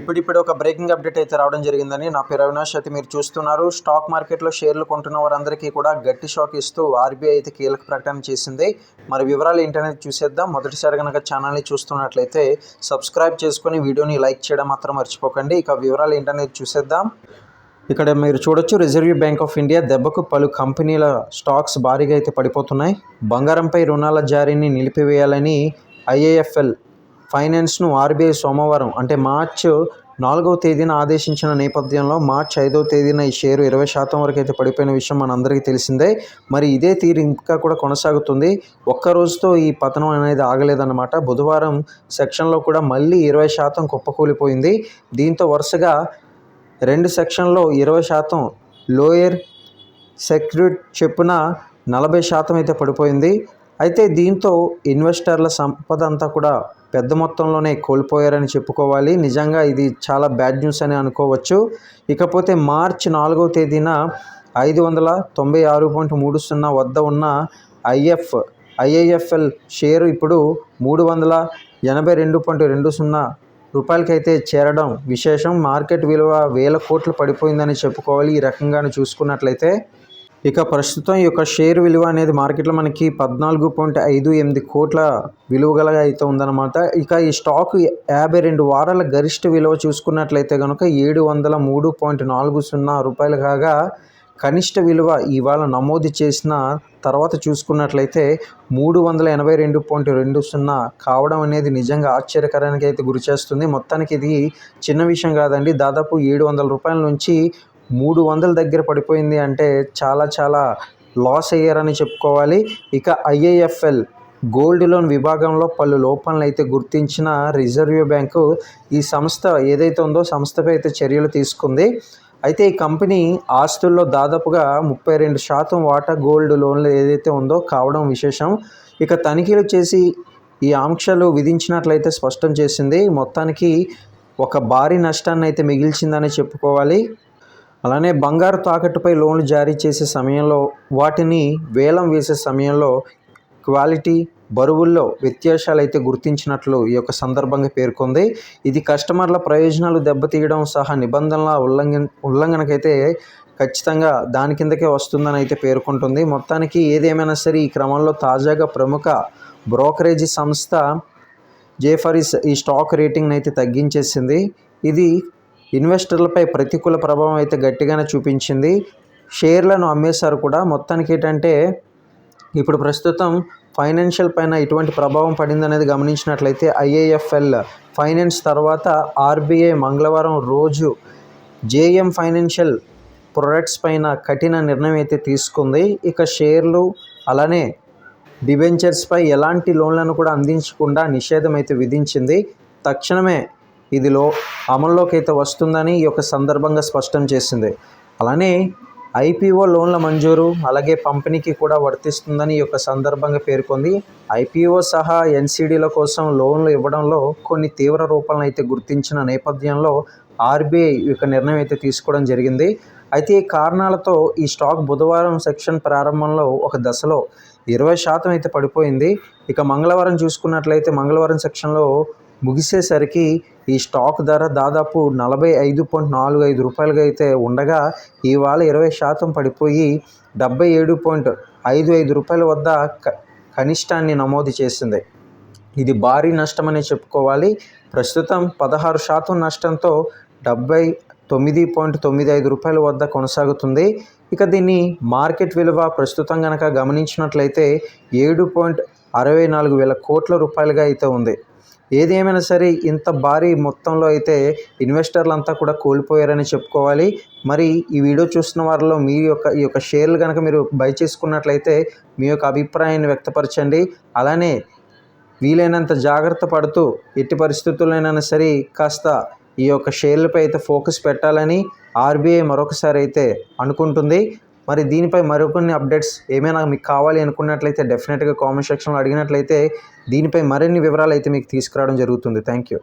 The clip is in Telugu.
ఇప్పుడిప్పుడు ఒక బ్రేకింగ్ అప్డేట్ అయితే రావడం జరిగిందని నా పేరు అవినాష్. అయితే మీరు చూస్తున్నారు స్టాక్ మార్కెట్లో షేర్లు కొంటున్న వారందరికీ కూడా గట్టి షాక్ ఇస్తూ ఆర్బీఐ అయితే కీలక ప్రకటన చేసింది. మరి వివరాలు ఏంటనేది చూసేద్దాం. మొదటిసారి కనుక ఛానల్ని చూస్తున్నట్లయితే సబ్స్క్రైబ్ చేసుకొని వీడియోని లైక్ చేయడం మాత్రం మర్చిపోకండి. ఇక వివరాలు ఏంటనేది చూసేద్దాం. ఇక్కడ మీరు చూడొచ్చు రిజర్వ్ బ్యాంక్ ఆఫ్ ఇండియా దెబ్బకు పలు కంపెనీల స్టాక్స్ భారీగా అయితే పడిపోతున్నాయి. బంగారంపై రుణాల జారీని నిలిపివేయాలని ఐఏఎఫ్ఎల్ ఫైనాన్స్ను ఆర్బీఐ సోమవారం అంటే మార్చ్ నాలుగవ తేదీన ఆదేశించిన నేపథ్యంలో మార్చ్ ఐదవ తేదీన ఈ షేరు ఇరవై శాతం వరకు అయితే పడిపోయిన విషయం మనందరికీ తెలిసిందే. మరి ఇదే తీరు ఇంకా కూడా కొనసాగుతుంది. ఒక్క రోజుతో ఈ పతనం అనేది ఆగలేదన్నమాట. బుధవారం సెక్షన్లో కూడా మళ్ళీ ఇరవై శాతం కుప్పకూలిపోయింది. దీంతో వరుసగా రెండు సెక్షన్లో ఇరవై శాతం లోయర్ సెక్యూరిట్ చెప్పున నలభై శాతం అయితే పడిపోయింది. అయితే దీంతో ఇన్వెస్టర్ల సంపద అంతా కూడా పెద్ద మొత్తంలోనే కోల్పోయారని చెప్పుకోవాలి. నిజంగా ఇది చాలా బ్యాడ్ న్యూస్ అని అనుకోవచ్చు. ఇకపోతే మార్చి నాలుగవ తేదీన ఐదు వందల తొంభై ఆరు పాయింట్ మూడు సున్నా వద్ద ఉన్న ఐఎఫ్ ఐఐఎఫ్ఎల్ షేరు ఇప్పుడు మూడు వందల ఎనభై రెండు పాయింట్ రెండు సున్నా రూపాయలకైతే చేరడం విశేషం. మార్కెట్ విలువ వేల కోట్లు పడిపోయిందని చెప్పుకోవాలి ఈ రకంగానే చూసుకున్నట్లయితే. ఇక ప్రస్తుతం ఈ యొక్క షేర్ విలువ అనేది మార్కెట్లో మనకి పద్నాలుగు పాయింట్ ఐదు ఎనిమిది కోట్ల విలువ గల అయితే ఉందన్నమాట. ఇక ఈ స్టాక్ యాభై రెండు వారాల గరిష్ట విలువ చూసుకున్నట్లయితే కనుక ఏడు వందల మూడు పాయింట్ నాలుగు సున్నా రూపాయలు కాగా కనిష్ట విలువ ఇవాళ నమోదు చేసిన తర్వాత చూసుకున్నట్లయితే మూడు వందల ఎనభై రెండు పాయింట్ రెండు సున్నా కావడం అనేది నిజంగా ఆశ్చర్యకరానికి అయితే గురిచేస్తుంది మొత్తానికి ఇది చిన్న విషయం కాదండి. దాదాపు ఏడు వందల రూపాయల నుంచి మూడు వందల దగ్గర పడిపోయింది అంటే చాలా చాలా లాస్ అయ్యారని చెప్పుకోవాలి. ఇక ఐఏఎఫ్ఎల్ గోల్డ్ లోన్ విభాగంలో పలు లోపాలను అయితే గుర్తించిన రిజర్వ్ బ్యాంకు ఈ సంస్థ ఏదైతే ఉందో సంస్థపై అయితే చర్యలు తీసుకుంది. అయితే ఈ కంపెనీ ఆస్తుల్లో దాదాపుగా ముప్పై రెండు శాతం వాటా గోల్డ్ లోన్లు ఏదైతే ఉందో కావడం విశేషం. ఇక తనిఖీలు చేసి ఈ ఆంక్షలు విధించినట్లయితే స్పష్టం చేసింది. మొత్తానికి ఒక భారీ నష్టాన్ని అయితే మిగిల్చిందని చెప్పుకోవాలి. అలానే బంగారు తాకట్టుపై లోన్లు జారీ చేసే సమయంలో వాటిని వేలం వేసే సమయంలో క్వాలిటీ బరువుల్లో వ్యత్యాసాలు అయితే గుర్తించినట్లు ఈ యొక్క సందర్భంగా పేర్కొంది. ఇది కస్టమర్ల ప్రయోజనాలు దెబ్బతీయడం సహా నిబంధనల ఉల్లంఘన ఉల్లంఘనకైతే ఖచ్చితంగా దాని కిందకే వస్తుందని అయితే పేర్కొంటుంది. మొత్తానికి ఏదేమైనా సరే ఈ క్రమంలో తాజాగా ప్రముఖ బ్రోకరేజీ సంస్థ జేఫరీస్ ఈ స్టాక్ రేటింగ్ని అయితే తగ్గించేసింది. ఇది ఇన్వెస్టర్లపై ప్రతికూల ప్రభావం అయితే గట్టిగానే చూపించింది. షేర్లను అమ్మేశారు కూడా. మొత్తానికి ఏంటంటే ఇప్పుడు ప్రస్తుతం ఫైనాన్షియల్ పైన ఎటువంటి ప్రభావం పడిందనేది గమనించినట్లయితే ఐఏఎఫ్ఎల్ ఫైనాన్స్ తర్వాత ఆర్బీఐ మంగళవారం రోజు జేఎం ఫైనాన్షియల్ ప్రొడక్ట్స్ పైన కఠిన నిర్ణయం అయితే తీసుకుంది. ఇక షేర్లు అలానే డిబెంచర్స్పై ఎలాంటి లోన్లను కూడా అందించకుండా నిషేధం అయితే విధించింది. తక్షణమే ఇదిలో అమల్లోకి అయితే వస్తుందని ఈ యొక్క సందర్భంగా స్పష్టం చేసింది. అలానే ఐపీఓ లోన్ల మంజూరు అలాగే పంపిణీకి కూడా వర్తిస్తుందని ఈ యొక్క సందర్భంగా పేర్కొంది. ఐపీఓ సహా ఎన్సీడీల కోసం లోన్లు ఇవ్వడంలో కొన్ని తీవ్ర రూపాలను అయితే గుర్తించిన నేపథ్యంలో ఆర్బీఐ యొక్క నిర్ణయం అయితే తీసుకోవడం జరిగింది. అయితే ఈ కారణాలతో ఈ స్టాక్ బుధవారం సెక్షన్ ప్రారంభంలో ఒక దశలో ఇరవై శాతం అయితే పడిపోయింది. ఇక మంగళవారం చూసుకున్నట్లయితే మంగళవారం సెక్షన్లో ముగిసేసరికి ఈ స్టాక్ ధర దాదాపు నలభై ఐదు పాయింట్ నాలుగు ఐదు రూపాయలుగా అయితే ఉండగా ఇవాళ ఇరవై శాతం పడిపోయి డెబ్బై ఏడు పాయింట్ ఐదు ఐదు రూపాయల వద్ద క కనిష్టాన్ని నమోదు చేసింది. ఇది భారీ నష్టమని చెప్పుకోవాలి. ప్రస్తుతం పదహారు శాతం నష్టంతో డెబ్బై తొమ్మిది పాయింట్ తొమ్మిది ఐదు రూపాయల వద్ద కొనసాగుతుంది. ఇక దీన్ని మార్కెట్ విలువ ప్రస్తుతం కనుక గమనించినట్లయితే ఏడు పాయింట్ అరవై నాలుగు వేల కోట్ల రూపాయలుగా అయితే ఉంది. ఏది ఏమైనా సరే ఇంత భారీ మొత్తంలో అయితే ఇన్వెస్టర్లు అంతా కూడా కోల్పోయారని చెప్పుకోవాలి. మరి ఈ వీడియో చూస్తున్న వారిలో మీ యొక్క ఈ యొక్క షేర్లు కనుక మీరు బై చేసుకున్నట్లయితే మీ యొక్క అభిప్రాయాన్ని వ్యక్తపరచండి. అలానే వీలైనంత జాగ్రత్త పడుతూ ఎట్టి పరిస్థితుల్లోనైనా సరే కాస్త ఈ యొక్క షేర్లపై అయితే ఫోకస్ పెట్టాలని ఆర్బీఐ మరొకసారి అయితే అనుకుంటుంది. మరి దీనిపై మరికొన్ని అప్డేట్స్ ఏమైనా మీకు కావాలి అనుకున్నట్లయితే డెఫినెట్గా కామెంట్ సెక్షన్లో అడిగినట్లయితే దీనిపై మరిన్ని వివరాలు అయితే మీకు తీసుకురావడం జరుగుతుంది. Thank you